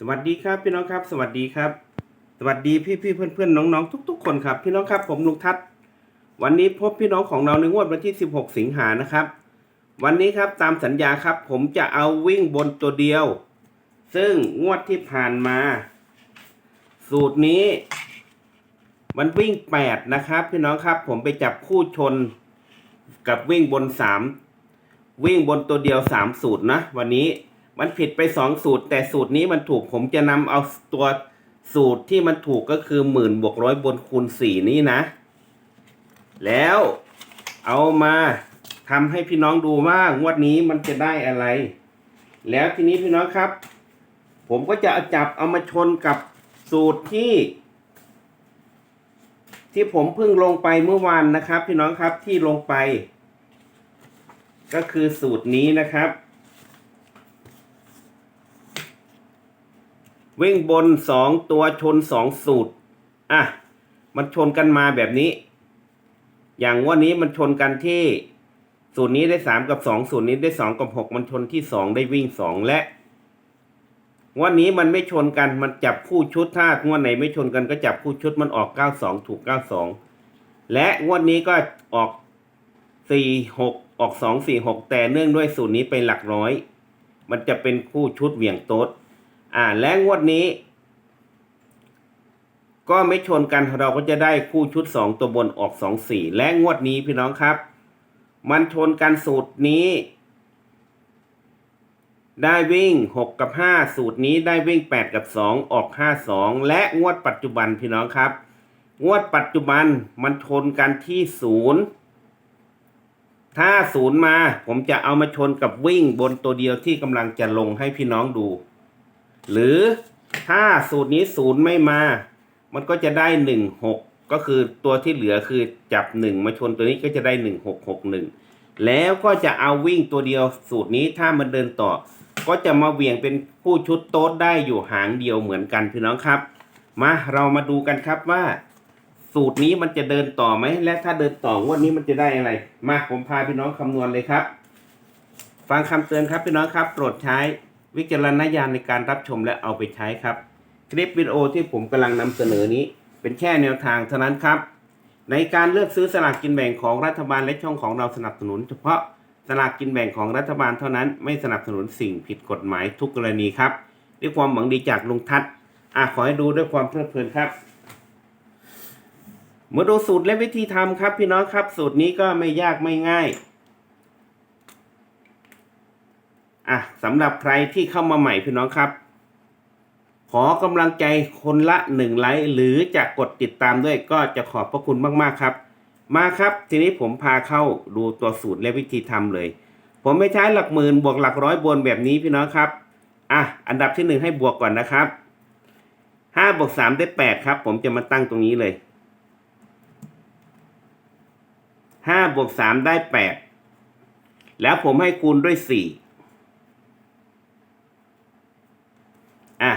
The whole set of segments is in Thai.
สวัสดีครับพี่น้องครับ สวัสดีครับ สวัสดีพี่พี่เพื่อนเพื่อนๆน้องๆทุก ๆ คนครับ พี่น้องครับผมลุงทัศน์วันนี้พบพี่น้องของเราในงวดวันที่ 16 สิงหานะครับ วันนี้ครับตามสัญญาครับ ผมจะเอาวิ่งบนตัวเดียว ซึ่งงวดที่ผ่านมา สูตรนี้ มันวิ่ง 8 นะครับ พี่น้องครับ ผมไปจับคู่ชนกับวิ่งบน 3 วิ่งบนตัวเดียว 3 สูตรนะ วันนี้ มันผิดไป2สูตร แต่สูตรนี้มันถูกผมจะนำเอาตัวสูตรที่มันถูกก็คือหมื่นบวกร้อยบนคูณ4นี้นะ แล้วเอามาทำให้พี่น้องดูว่างวดนี้มันจะได้อะไร แล้วทีนี้พี่น้องครับ ผมก็จะจับเอามาชนกับสูตรที่ ที่ผมเพิ่งลงไปเมื่อวานนะครับ พี่น้องครับที่ลงไป ก็คือสูตรนี้นะครับ วิ่งบนสองตัวชนสองสูตร อะ มันชนกันมาแบบนี้ อย่างวันนี้มันชนกันที่สูตรนี้ได้สามกับสองสูตรนี้ได้สองกับหกมันชนที่สองได้วิ่งสองและ วันนี้มันไม่ชนกันมันจับคู่ชุดถ้างวดไหนไม่ชนกันก็จับคู่ชุดมันออกเก้าสองถูกเก้าสองและงวดนี้ก็ออกสี่หกออกสองสี่หกแต่เนื่องด้วยสูตรนี้เป็นหลักร้อย มันจะเป็นคู่ชุดเหวี่ยงโต๊ด อ่าและงวดนี้ ก็ไม่ชนกันเราก็จะได้คู่ชุดสองตัวบนออกสองสี่และงวดนี้พี่น้องครับ มันชนกันสูตรนี้ ได้วิ่งหกกับห้าสูตรนี้ได้วิ่งแปดกับสองออกห้าสองและงวดปัจจุบันพี่น้องครับ งวดปัจจุบันมันชนกันที่ศูนย์ถ้าศูนย์มาผมจะเอามาชนกับวิ่งบนตัวเดียวที่กำลังจะลงให้พี่น้องดู หรือถ้าสูตรนี้ศูนย์ไม่มา มันก็จะได้หนึ่งหกก็คือตัวที่เหลือคือจับหนึ่งมาชนตัวนี้ก็จะได้หนึ่งหกหกหนึ่งแล้วก็จะเอาวิ่งตัวเดียวสูตรนี้ถ้ามันเดินต่อ ก็จะมาเวียงเป็นผู้ชุดโต๊ดได้อยู่หางเดียวเหมือนกันพี่น้องครับ มาเรามาดูกันครับว่า สูตรนี้มันจะเดินต่อไหมและถ้าเดินต่องวันนี้มันจะได้อะไร มาผมพาพี่น้องคำนวณเลยครับ ฟังคำเตือนครับพี่น้องครับ โปรดใช้ วิจารณญาณในการรับชมและเอาไปใช้ครับ คลิปวิดีโอที่ผมกำลังนำเสนอนี้ เป็นแค่แนวทางเท่านั้นครับ ในการเลือกซื้อสลากกินแบ่งของรัฐบาลและช่องของเราสนับสนุน เฉพาะสลากกินแบ่งของรัฐบาลเท่านั้นไม่สนับสนุนสิ่งผิดกฎหมายทุกกรณีครับด้วยความหวังดีจากลุงทัศน์อะขอให้ดูด้วยความเพลิดเพลินครับมาดูสูตรและวิธีทำครับพี่น้องครับ สูตรนี้ก็ไม่ยากไม่ง่าย อะสำหรับใครที่เข้ามาใหม่พี่น้องครับ ขอกำลังใจคนละหนึ่งไลค์หรือจะกดติดตามด้วยก็จะขอบพระคุณมากๆครับ มาครับ ทีนี้ผมพาเข้าดูตัวสูตรและวิธีทำเลย ผมไม่ใช้หลักหมื่นบวกหลักร้อยบนแบบนี้พี่น้องครับอะอันดับที่หนึ่งให้บวกก่อนนะครับห้าบวกสามได้แปดครับ ผมจะมาตั้งตรงนี้เลยห้าบวกสามได้แปดแล้วผมให้คูณด้วยสี่ อะ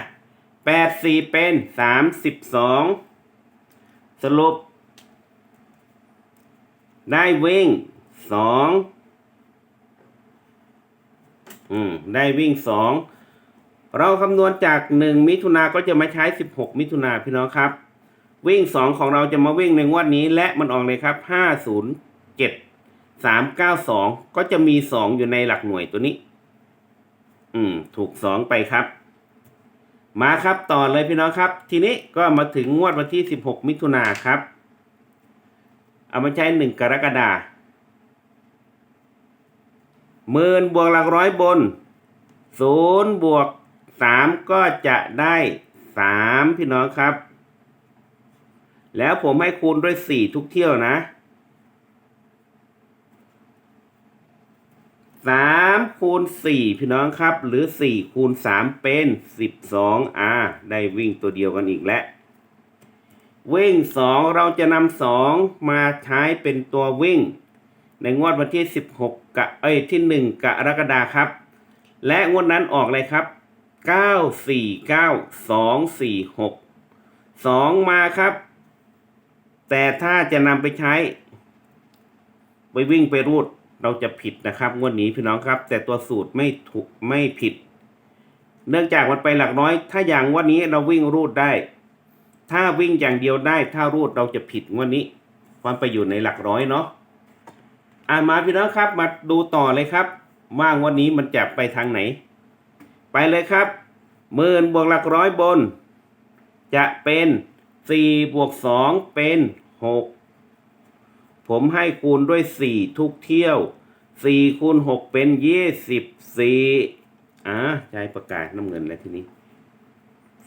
แป ดสี่เป็นสามสิบสองสรุป ได้วิ่งสองอืม ได้วิ่งสองเราคำนวณจากหนึ่งมิถุนาก็จะมาใช้สิบหกมิถุนาพี่น้องครับ วิ่งสองของเราจะมาวิ่งในงวดนี้ และมันออกเลยครับห้าศูนย์เจ็ดสามเก้าสองก็จะมีสองอยู่ในหลักหน่วยตัวนี้ อืม ถูกสองไปครับ มาครับต่อเลยพี่น้องครับ ทีนี้ก็มาถึงงวดวันที่ 16 มิถุนาครับ เอามาใช้หนึ่งกรกฎาหมื่นบวกหลักร้อยบนศูนย์บวกสามก็จะได้สามพี่น้องครับ แล้วผมให้คูณด้วยสี่ทุกเที่ยวนะ สามคูณสี่พี่น้องครับ หรือสี่คูณสามเป็นสิบสองอ่าได้วิ่งตัวเดียวกันอีกแล้ววิ่งสองเราจะนำสองมาใช้เป็นตัววิ่ง ในงวดวันที่สิบหกกะเอ้ยที่หนึ่งกรกฎาครับ และงวดนั้นออกเลยครับเก้าสี่เก้าสองสี่หกสองมาครับ แต่ถ้าจะนำไปใช้ ไปวิ่งไปรูด เราจะผิดนะครับงวดนี้พี่น้องครับ แต่ตัวสูตรไม่ถูกไม่ผิด เนื่องจากมันไปหลักร้อย ถ้าอย่างวันนี้เราวิ่งรูดได้ ถ้าวิ่งอย่างเดียวได้ ถ้ารูดเราจะผิดงวันนี้ความไปอยู่ในหลักร้อยเนาะอ่ามาพี่น้องครับ มาดูต่อเลยครับ ว่างวันนี้มันจะไปทางไหน ไปเลยครับหมื่นบวกหลักร้อยบน จะเป็นสี่บวกสองเป็นหก ผมให้คูณด้วยสี่ทุกเที่ยวสี่คูณหกเป็นยี่สิบสี่อ่าใช้ประกาศน้ำเงินแล้วทีนี้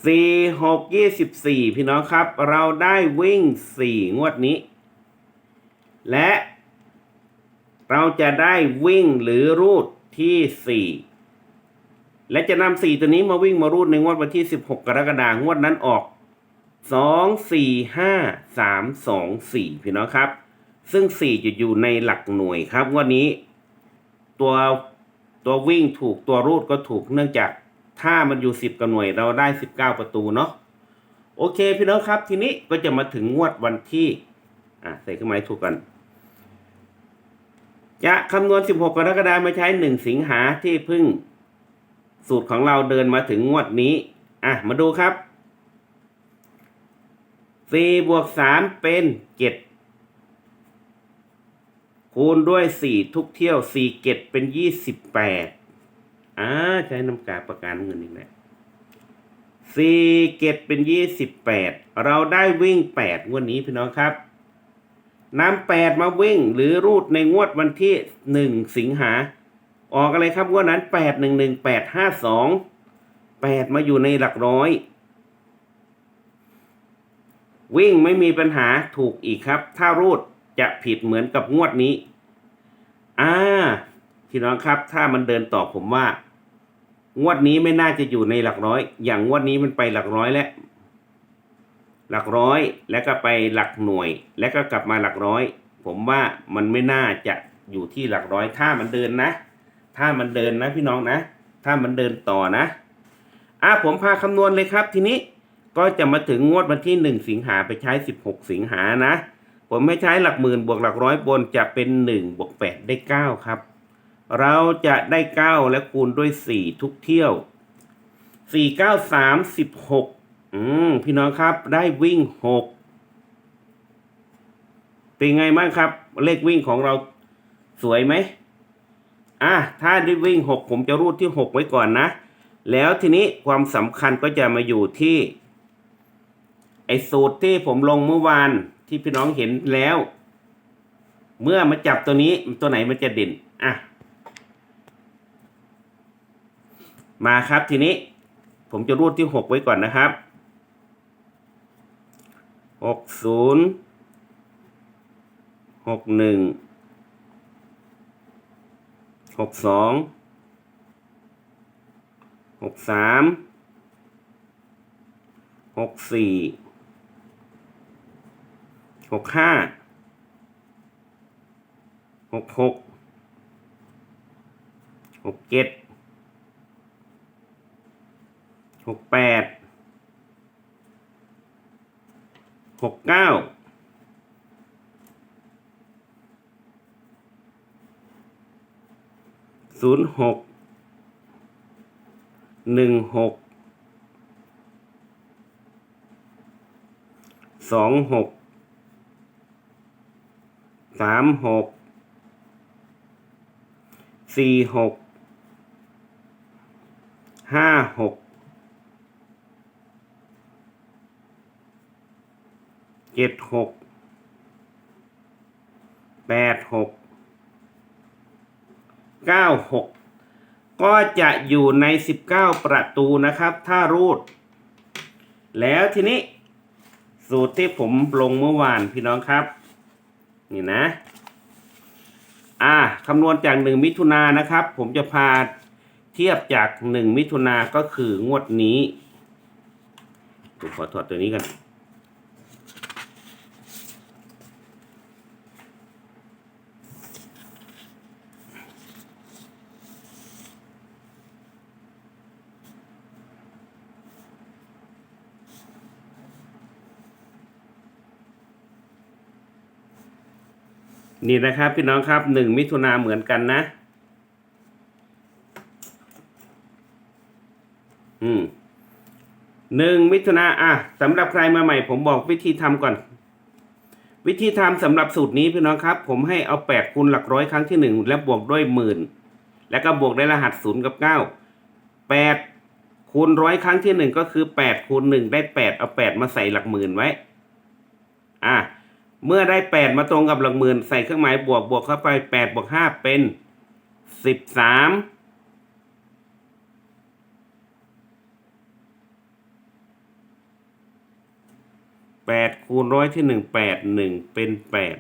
สี่หกยี่สิบสี่พี่น้องครับ เราได้วิ่งสี่งวดนี้ และเราจะได้วิ่งหรือรูดที่สี่และจะนำสี่ตัวนี้มาวิ่งมารูดในงวดวันที่ 16 กรกฎาคมงวดนั้นออก 2 4 5 3 2 4 พี่น้องครับ ซึ่ง 4 จะอยู่ในหลักหน่วยครับวดนี้ ตัวตัววิ่งถูกตัวรูดก็ถูกเนื่องจากถ้ามันอยู่ 10 กับหน่วยเราได้ 19 ประตูเนาะโอเคพี่น้องครับ ทีนี้ก็จะมาถึงงวดวันที่อะใส่เครื่องหมายถูกกันจะคำนวณ 16 กรกฎาคมมาใช้ 1 สิงหาที่พึ่งสูตรของเราเดินมาถึงงวดนี้ อะ มาดูครับ 4 บวก 3 เป็น 7 คูณด้วย 4 ทุกเที่ยว4เกตเป็น 28อ่าใช้น้ำกาประกันเงินอีกแล้ว4เกตเป็น 28 เราได้วิ่ง 8 งวดนี้พี่น้องครับนำ8มาวิ่งหรือรูดในงวดวันที่ 1 สิงหา ออกอะไรครับงวดนั้น 8 1 1 8 5 2 8 มาอยู่ในหลักร้อย วิ่งไม่มีปัญหาถูกอีกครับ ถ้ารูด จะผิดเหมือนกับงวดนี้ อ่าพี่น้องครับ ถ้ามันเดินต่อผมว่า งวดนี้ไม่น่าจะอยู่ในหลักร้อย อย่างงวดนี้มันไปหลักร้อยแล้ว หลักร้อยแล้วก็ไปหลักหน่วย แล้วก็กลับมาหลักร้อย ผมว่ามันไม่น่าจะอยู่ที่หลักร้อย ถ้ามันเดินนะ ถ้ามันเดินนะพี่น้องนะ ถ้ามันเดินต่อนะอะผมพาคำนวณเลยครับทีนี้ก็จะมาถึงงวดวันที่หนึ่งสิงหาไปใช้สิบหกสิงหานะ ผมไม่ใช้หลักหมื่นบวกหลักร้อยบนจะเป็นหนึ่งบวกแปดได้เก้าครับ เราจะได้เก้าและคูณด้วยสี่ทุกเที่ยวสี่เก้าสามสิบหกอืมพี่น้องครับได้วิ่งหกเป็นไงบ้างครับ เลขวิ่งของเราสวยไหมอะถ้าได้วิ่งหกผมจะรูดที่หกไว้ก่อนนะ แล้วทีนี้ความสำคัญก็จะมาอยู่ที่ ไอ้สูตรที่ผมลงเมื่อวาน ที่พี่น้องเห็นแล้ว เมื่อมาจับตัวนี้ตัวไหนมันจะเด่นอะมาครับทีนี้ ผมจะรูดที่หกไว้ก่อนนะครับหกศูนย์หกหนึ่งหกสองหกสามหกสี่ หกห้าหกหกหกเจ็ดหกแปดหกเก้าศูนย์หกหนึ่งหกสองหก สามหกสี่หกห้าหกเจ็ดหกแปดหกเก้าหกก็จะอยู่ในสิบเก้าประตูนะครับ ถ้ารูด แล้วทีนี้ สูตรที่ผมลงเมื่อวานพี่น้องครับ นี่นะ อ่าคำนวณจากหนึ่งมิถุนายนนะครับ ผมจะพาเทียบจากหนึ่งมิถุนาก็คืองวดนี้ผมขอถอดตัวนี้กัน นี่นะครับพี่น้องครับหนึ่งมิถุนาเหมือนกันนะนหนึ่งมิถุนาอะสำหรับใครมาใหม่ ผมบอกวิธีทำก่อน วิธีทำสำหรับสูตรนี้พี่น้องครับ ผมให้เอาแปดคูณหลักร้อยครั้งที่หนึ่งแล้วบวกด้วยหมื่นแล้วก็บวกได้รหัสศูนย์กับเก้าแปดคูณร้อยครั้งที่หนึ่งก็คือแปดคูณหนึ่งได้แปดเอาแปดมาใส่หลักหมื่นไว้ อะ เมื่อได้แปดมาตรงกับหลักหมื่น ใส่เครื่องหมายบวกบวกเข้าไปแปดบวกห้าเป็นสิบสามแปดคูณร้อยที่หนึ่งแปดหนึ่งเป็นแปด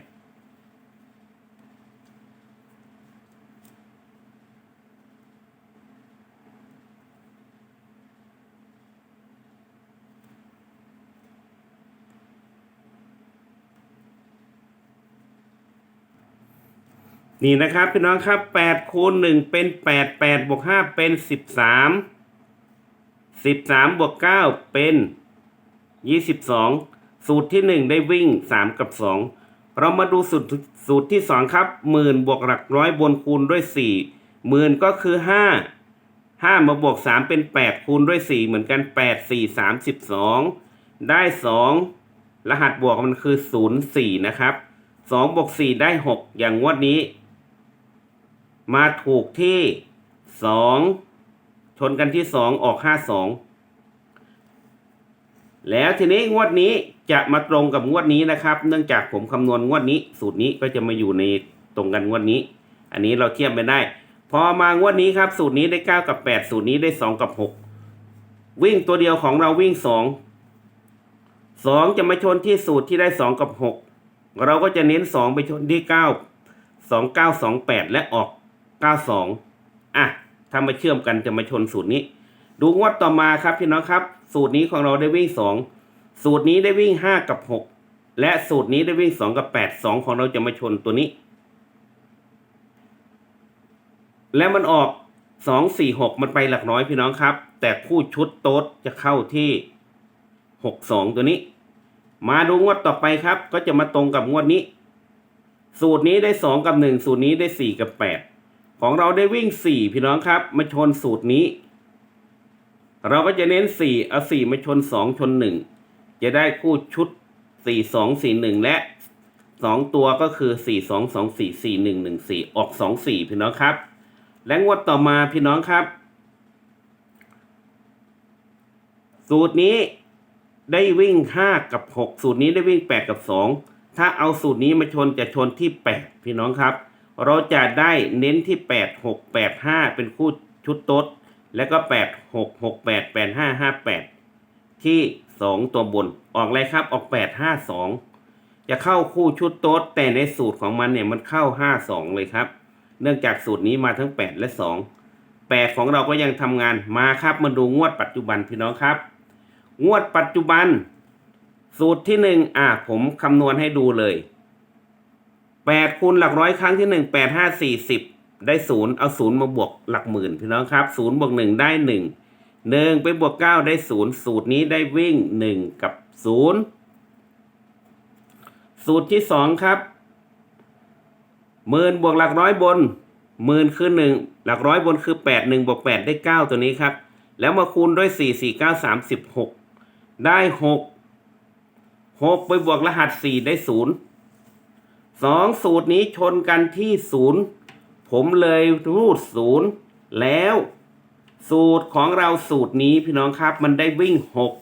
นี่นะครับพี่น้องครับแปดคูณหนึ่งเป็นแปดแปดบวกห้าเป็นสิบสามสิบสามบวกเก้าเป็นยี่สิบสองสูตรที่หนึ่งได้วิ่งสามกับสองเรามาดูสูตรสูตรที่สองครับหมื่นบวกหลักร้อยบนคูณด้วยสี่หมื่นก็คือห้าห้ามาบวกสามเป็นแปดคูณด้วยสี่เหมือนกันแปดสี่สามสิบสองได้สองรหัสบวกมันคือศูนย์สี่นะครับสองบวกสี่ได้หกอย่างงวดนี้ มาถูกที่สองชนกันที่สองออกห้าสองแล้วทีนี้งวดนี้จะมาตรงกับงวดนี้นะครับ เนื่องจากผมคำนวณงวดนี้ สูตรนี้ก็จะมาอยู่ในตรงกันงวดนี้ อันนี้เราเทียบไปได้ พอมางวดนี้ครับ สูตรนี้ได้เก้ากับแปดสูตรนี้ได้สองกับหกวิ่งตัวเดียวของเราวิ่งสองสองจะมาชนที่สูตรที่ได้สองกับหกเราก็จะเน้นสองไปชนที่เก้าสองเก้าสองแปดและออก 92 อะถ้ามาเชื่อมกันจะมาชนสูตรนี้ ดูงวดต่อมาครับพี่น้องครับ สูตรนี้ของเราได้วิ่ง 2 สูตรนี้ได้วิ่ง 5 กับ 6 และสูตรนี้ได้วิ่ง 2 กับ 8 2 ของเราจะมาชนตัวนี้ และมันออก 2 4 6 มันไปหลักน้อยพี่น้องครับ แต่คู่ชุดโต๊ดจะเข้าที่ 6 2 ตัวนี้ มาดูงวดต่อไปครับ ก็จะมาตรงกับงวดนี้ สูตรนี้ได้สองกับหนึ่งสูตรนี้ได้สี่กับแปด ของเราได้วิ่งสี่พี่น้องครับ มาชนสูตรนี้ เราก็จะเน้นสี่เอาสี่มาชนสองชนหนึ่งจะได้คู่ชุดสี่สองสี่หนึ่งและสองตัวก็คือสี่สองสองสี่สี่หนึ่งหนึ่งสี่ออกสองสี่พี่น้องครับ และงวดต่อมาพี่น้องครับ สูตรนี้ได้วิ่งห้ากับหกสูตรนี้ได้วิ่งแปดกับสองถ้าเอาสูตรนี้มาชนจะชนที่แปดพี่น้องครับ เราจะได้เน้นที่แปดหกแปดห้าเป็นคู่ชุดโต๊ด แล้วก็แปดหกหกแปดแปดห้าห้าแปดที่สองตัวบน ออกอะไรครับออกแปดห้าสองจะเข้าคู่ชุดโต๊ด แต่ในสูตรของมันเนี่ยมันเข้าห้าสองเลยครับ เนื่องจากสูตรนี้มาทั้งแปดและสองแปดของเราก็ยังทำงานมาครับมาดูงวดปัจจุบันพี่น้องครับ งวดปัจจุบัน สูตรที่หนึ่งอะผมคำนวณให้ดูเลย แปดคูณหลักร้อยครั้งที่หนึ่งแปดห้าสี่สิบได้ศูนย์เอาศูนย์มาบวกหลักหมื่นพี่น้องครับศูนย์บวกหนึ่งได้หนึ่งหนึ่งไปบวกเก้าได้ศูนย์สูตรนี้ได้วิ่งหนึ่งกับศูนย์สูตรที่สองครับหมื่นบวกหลักร้อยบนหมื่นคือหนึ่งหลักร้อยบนคือแปดหนึ่งบวกแปดได้เก้าตัวนี้ครับ แล้วมาคูณด้วยสี่สี่เก้าสามสิบหกได้หกหกไปบวกรหัสสี่ได้ศูนย์ สองสูตรนี้ชนกันที่ศูนย์ผมเลยรูดศูนย์แล้ว สูตรของเราสูตรนี้พี่น้องครับ มันได้วิ่งหก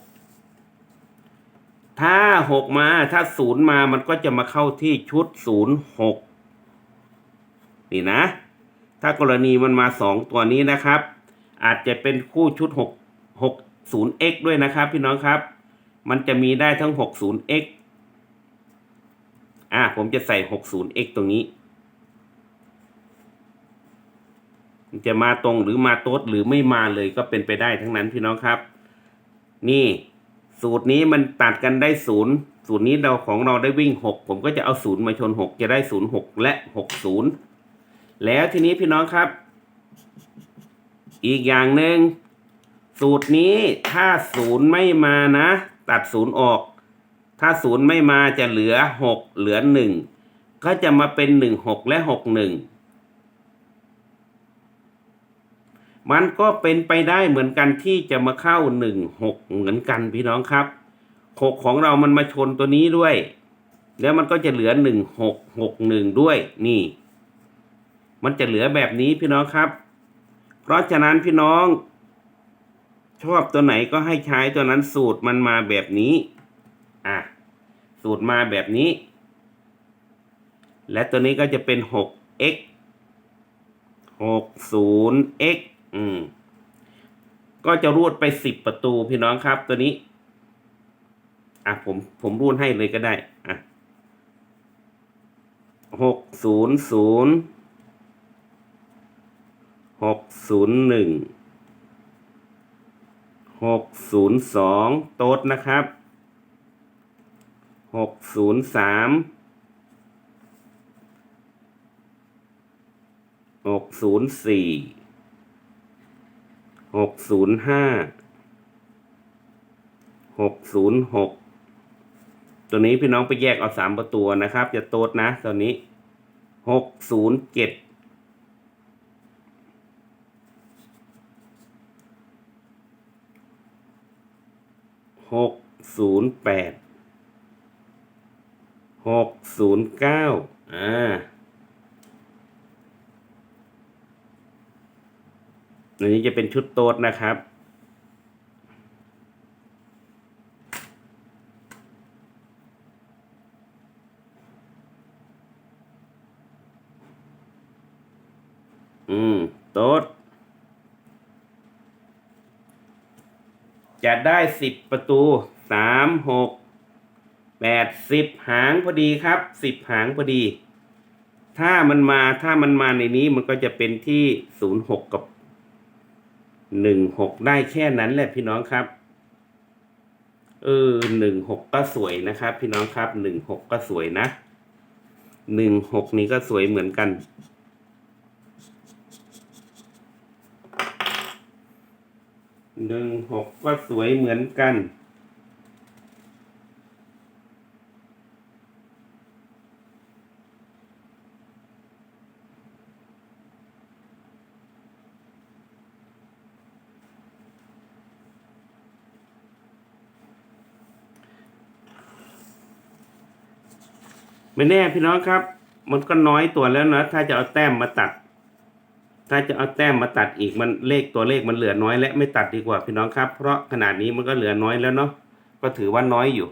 ถ้าหกมาถ้าศูนย์มามันก็จะมาเข้าที่ชุดศูนย์หกนี่นะ ถ้ากรณีมันมาสองตัวนี้นะครับ อาจจะเป็นคู่ชุดหกหกศูนย์ x ด้วยนะครับ พี่น้องครับ มันจะมีได้ทั้งหกศูนย์ x อ่ะผมจะใส่หกศูนย์ x ตรงนี้ จะมาตรงหรือมาโต๊ดหรือไม่มาเลยก็เป็นไปได้ทั้งนั้นพี่น้องครับ นี่สูตรนี้มันตัดกันได้ศูนย์สูตรนี้เราของเราได้วิ่งหกผมก็จะเอาศูนย์มาชนหกจะได้ศูนย์หกและหกศูนย์แล้วทีนี้พี่น้องครับ อีกอย่างหนึ่งสูตรนี้ถ้าศูนย์ไม่มานะ ตัดศูนย์ออก ถ้าศูนย์ไม่มาจะเหลือหกเหลือหนึ่งก็จะมาเป็นหนึ่งหกและหกหนึ่งมันก็เป็นไปได้เหมือนกันที่จะมาเข้าหนึ่งหกเหมือนกันพี่น้องครับหกของเรามันมาชนตัวนี้ด้วย แล้วมันก็จะเหลือหนึ่งหกหกหนึ่งด้วยนี่ มันจะเหลือแบบนี้พี่น้องครับ เพราะฉะนั้นพี่น้อง ชอบตัวไหนก็ให้ใช้ตัวนั้นสูตรมันมาแบบนี้ อะสูตรมาแบบนี้ และตัวนี้ก็จะเป็น 6x 60x อืม ก็จะรูดไป 10 ประตูพี่น้องครับตัวนี้ อะผมผมรูดให้เลยก็ได้ อะ600 601 602โต๊ดนะครับ 603 604 605 606ตัวนี้พี่น้องไปแยกเอาสามประตูนะครับ จะโต๊ดนะตัวนี้607หกศูนย์แปด หกศูนย์เก้าอ่า อันนี้จะเป็นชุดโต๊ดนะครับ อืม โต๊ดจะได้สิบประตูสามหก แปดสิบหางพอดีครับสิบหางพอดี ถ้ามันมาถ้ามันมาในนี้มันก็จะเป็นที่ศูนย์หกกับหนึ่งหกได้แค่นั้นแหละพี่น้องครับ เออหนึ่งหกก็สวยนะครับ พี่น้องครับหนึ่งหกก็สวยนะหนึ่งหกนี้ก็สวยเหมือนกัน หนึ่งหกก็สวยเหมือนกัน ไม่แน่พี่น้องครับ มันก็น้อยตัวแล้วนะถ้าจะเอาแต้มมาตัด ถ้าจะเอาแต้มมาตัดอีกมันเลขตัวเลขมันเหลือน้อยและไม่ตัดดีกว่าพี่น้องครับ เพราะขนาดนี้มันก็เหลือน้อยแล้วเนาะก็ถือว่าน้อยอยู่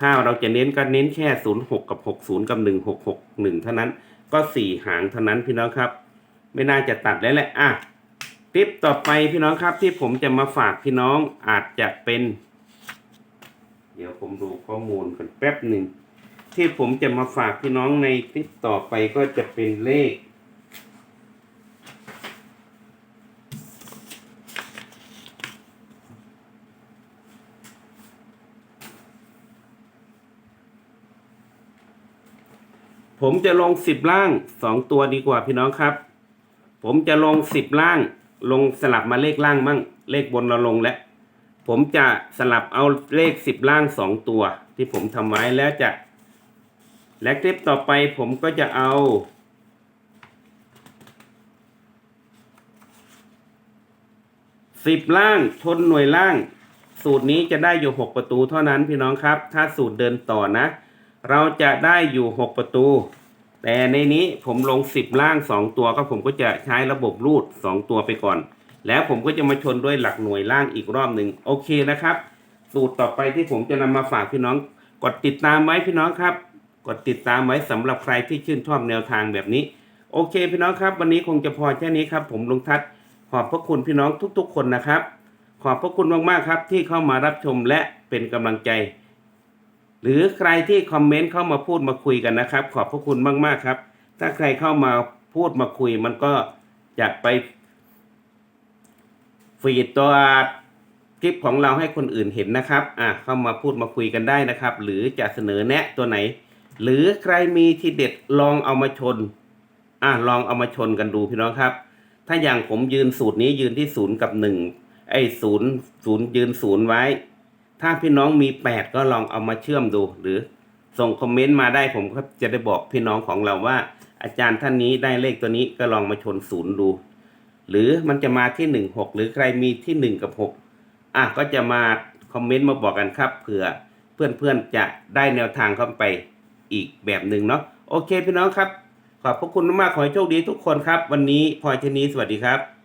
ถ้าเราจะเน้นก็เน้นแค่ศูนย์หกกับหกศูนย์กับหนึ่งหกหกหนึ่งเท่านั้น ก็สี่หางเท่านั้นพี่น้องครับ ไม่น่าจะตัดแล้วแหละอะคลิปต่อไปพี่น้องครับที่ผมจะมาฝากพี่น้องอาจจะเป็น เดี๋ยวผมดูข้อมูลกันแป๊บหนึ่ง ที่ผมจะมาฝากพี่น้องในคลิปต่อไปก็จะเป็นเลข ผมจะลงสิบล่างสองตัวดีกว่าพี่น้องครับ ผมจะลงสิบล่าง ลงสลับมาเลขล่างมั่ง เลขบนเราลงแล้ว ผมจะสลับเอาเลขสิบล่างสองตัว ที่ผมทำไว้แล้วจะ และคลิปต่อไปผมก็จะเอา สิบล่างชนหน่วยล่าง สูตรนี้จะได้อยู่หกประตูเท่านั้นพี่น้องครับ ถ้าสูตรเดินต่อนะ เราจะได้อยู่หกประตู แต่ในนี้ผมลงสิบล่างสองตัวก็ผมก็จะใช้ระบบรูดสองตัวไปก่อน แล้วผมก็จะมาชนด้วยหลักหน่วยล่างอีกรอบหนึ่งโอเคนะครับ สูตรต่อไปที่ผมจะนำมาฝากพี่น้องกดติดตามไว้พี่น้องครับ กดติดตามไว้สำหรับใครที่ชื่นชอบแนวทางแบบนี้ โอเค พี่น้องครับ วันนี้คงจะพอแค่นี้ครับ ผมลุงทัศน์ขอบพระคุณพี่น้องทุก ๆ คนนะครับ ขอบพระคุณมากๆครับ ที่เข้ามารับชมและเป็นกำลังใจ หรือใครที่คอมเมนต์เข้ามาพูดมาคุยกันนะครับ ขอบพระคุณมากๆครับ ถ้าใครเข้ามาพูดมาคุย มันก็จะไปฟีดตัวคลิปของเราให้คนอื่นเห็นนะครับ อะเข้ามาพูดมาคุยกันได้นะครับ หรือจะเสนอแนะตัวไหน หรือใครมีที่เด็ดลองเอามาชน อะลองเอามาชนกันดูพี่น้องครับ ถ้าอย่างผมยืนสูตรนี้ยืนที่ศูนย์กับหนึ่งไอ้ศูนย์ศูนย์ยืนศูนย์ไว้ ถ้าพี่น้องมีแปดก็ลองเอามาเชื่อมดู หรือส่งคอมเมนต์มาได้ผมก็จะได้บอกพี่น้องของเราว่า อาจารย์ท่านนี้ได้เลขตัวนี้ก็ลองมาชนศูนย์ดู หรือมันจะมาที่หนึ่งหกหรือใครมีที่หนึ่งกับหกอะก็จะมาคอมเมนต์มาบอกกันครับเผื่อเพื่อนๆจะได้แนวทางเข้าไป อีกแบบหนึ่งเนาะโอเคพี่น้องครับ ขอบพระคุณมากๆขอให้โชคดีทุกคนครับ วันนี้พลอยชนีสวัสดีครับ